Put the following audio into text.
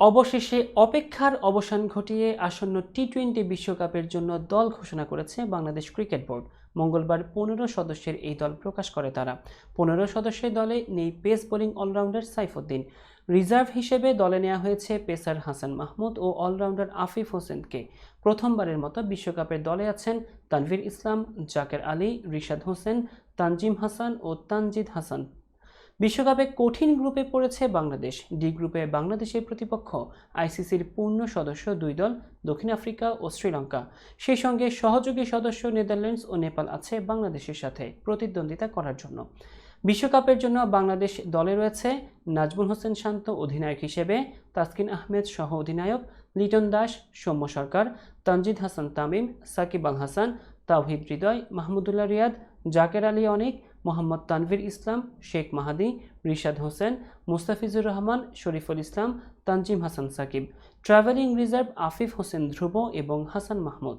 অবশেষে অপেক্ষার অবসান ঘটিয়ে আসন্ন টি টোয়েন্টি বিশ্বকাপের জন্য দল ঘোষণা করেছে বাংলাদেশ ক্রিকেট বোর্ড। মঙ্গলবার পনেরো সদস্যের এই দল প্রকাশ করে তারা। পনেরো সদস্যের দলে নেই pace bowling allrounder Saifuddin. Reserve হিসেবে দলে নেওয়া হয়েছে পেসার হাসান মাহমুদ ও অলরাউন্ডার আফিফ হোসেনকে। প্রথমবারের মতো বিশ্বকাপের দলে আছেন তানভীর ইসলাম, জাকের আলী, রিশাদ হোসেন, তানজিম হাসান ও তানজিদ হাসান। বিশ্বকাপে কঠিন গ্রুপে পড়েছে বাংলাদেশ। ডি গ্রুপে বাংলাদেশের প্রতিপক্ষ, আইসিসির পূর্ণ সদস্য দুই দল, দক্ষিণ আফ্রিকা ও শ্রীলঙ্কা। সেই সঙ্গে সহযোগী সদস্য নেদারল্যান্ডস ও নেপাল আছে বাংলাদেশের সাথে প্রতিদ্বন্দ্বিতা করার জন্য। বিশ্বকাপের জন্য বাংলাদেশ দলে রয়েছে নাজমুল হোসেন শান্ত অধিনায়ক হিসেবে, তাসকিন আহমেদ সহ অধিনায়ক লিটন দাস, সৌম্য সরকার, তানজিদ হাসান তামিম, সাকিব আল হাসান, তাওহিদ হৃদয়, মাহমুদুল্লাহ রিয়াদ, জাকের আলী অনিক মোহাম্মদ তানভীর ইসলাম শেখ মাহাদি রিশাদ হোসেন মুস্তাফিজুর রহমান শরীফুল ইসলাম তানজিম হাসান সাকিব ট্রাভেলিং রিজার্ভ আফিফ হোসেন ধ্রুব এবং হাসান মাহমুদ